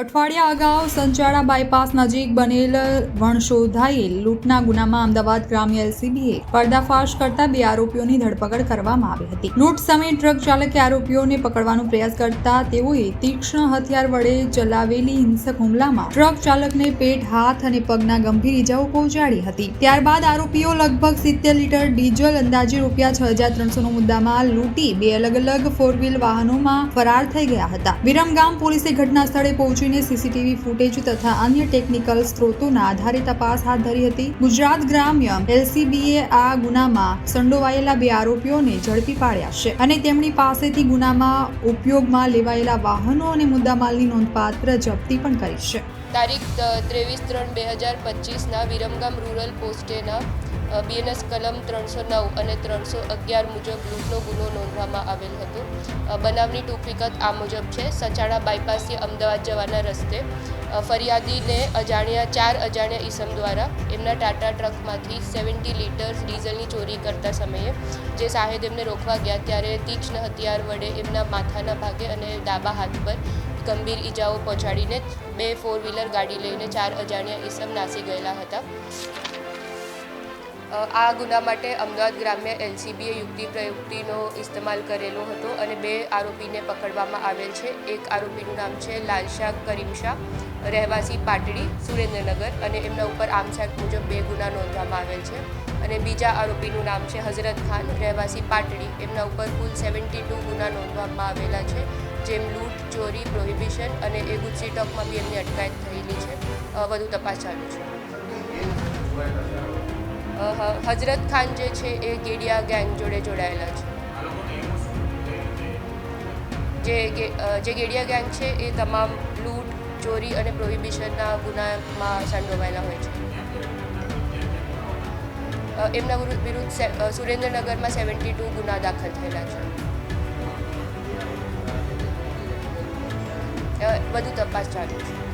અઠવાડિયા અગાઉ સંચાળા બાયપાસ નજીક બનેલ વણશોધાયેલ લૂંટના ગુનામાં અમદાવાદ ગ્રામ્ય એલસીબીએ પર્દાફાશ કરતા બે આરોપીઓની ધરપકડ કરવામાં આવી હતી. લૂંટ સમયે ટ્રક ચાલકે આરોપીઓને પકડવાનો પ્રયાસ કરતા તેઓએ તીક્ષ્ણ હથિયાર વડે ચલાવેલી હિંસક હુમલામાં ટ્રક ચાલકને પેટ, હાથ અને પગના ગંભીર ઇજાઓ પહોંચાડી હતી. ત્યારબાદ આરોપીઓ લગભગ સિત્તેર લીટર ડીઝલ અંદાજે રૂપિયા છ હજાર ત્રણસોનો મુદ્દામાં લૂંટી બે અલગ અલગ ફોર વ્હીલ વાહનોમાં ફરાર થઈ ગયા હતા. વિરમગામ પોલીસે ઘટના સ્થળે પહોંચીને સીસીટીવી ફૂટેજ તથા અન્ય ટેકનિકલ સ્ત્રોતોના આધારે તપાસ હાથ ધરી હતી. ગુજરાત ગ્રામ્ય એલસીબીએ આ ગુનામાં સંડોવાયેલા બે આરોપીઓને ઝડપી પાડ્યા છે અને તેમની પાસેથી ગુનામાં ઉપયોગમાં લેવાયેલા વાહનો અને મુદ્દામાલની નોંધપાત્ર જપ્તી પણ કરી છે. તારીખ ત્રેવીસ ત્રણ બે હજાર પચીસના વિરમગામ રૂરલ પોસ્ટેના બીએનએસ કલમ ત્રણસો નવ અને ત્રણસો અગિયાર મુજબ લૂંટનો ગુનો નોંધવામાં આવેલ હતો. બનાવની ટૂંક વિગત આ મુજબ છે. સચાણા બાયપાસથી અમદાવાદ જવાના રસ્તે ફરિયાદીને અજાણ્યા, ચાર અજાણ્યા ઈસમ દ્વારા એમના ટાટા ટ્રકમાંથી સેવન્ટી લીટર્સ ડીઝલની ચોરી કરતા સમયે, જે સાહેબ એમને રોકવા ગયા ત્યારે તીક્ષ્ણ હથિયાર વડે એમના માથાના ભાગે અને ડાબા હાથ પર ગંભીર ઈજાઓ પહોંચાડીને બે ફોર વ્હીલર ગાડી લઈને ચાર અજાણ્યા ઈસમ નાસી ગયેલા હતા. આ ગુના માટે અમદાવાદ ગ્રામ્ય એલસીબીએ યુક્તિ પ્રયુક્તિનો ઇસ્તેમાલ કરેલો હતો અને બે આરોપીને પકડવામાં આવેલ છે. એક આરોપીનું નામ છે લાલશાહ કરીમશાહ રહેવાસી પાટડી, સુરેન્દ્રનગર અને એમના ઉપર આમસાક મુજબ બે ગુના નોંધવામાં આવેલ છે. અને બીજા આરોપીનું નામ છે હઝરત ખાન, રહેવાસી પાટડી, એમના ઉપર કુલ સેવન્ટી ટુ ગુના નોંધવામાં આવેલા છે, જેમ લૂંટ, ચોરી, પ્રોહિબિશન અને એ ગુજસી ટોકમાં બી એમની અટકાયત થયેલી છે. વધુ તપાસ ચાલુ છે. અ, હ- હઝરત ખાન જે છે એ ગેડિયા ગેંગ જોડે જોડાયેલા છે. જે જે ગેડિયા ગેંગ છે એ તમામ લૂંટ ચોરી અને પ્રોહિબિશનના ગુનામાં સંડોવાયેલા હોય છે. એમના વિરુદ્ધ સુરેન્દ્રનગરમાં સેવન્ટી ટુ ગુના દાખલ થયેલા છે. બધું તપાસ ચાલુ છે.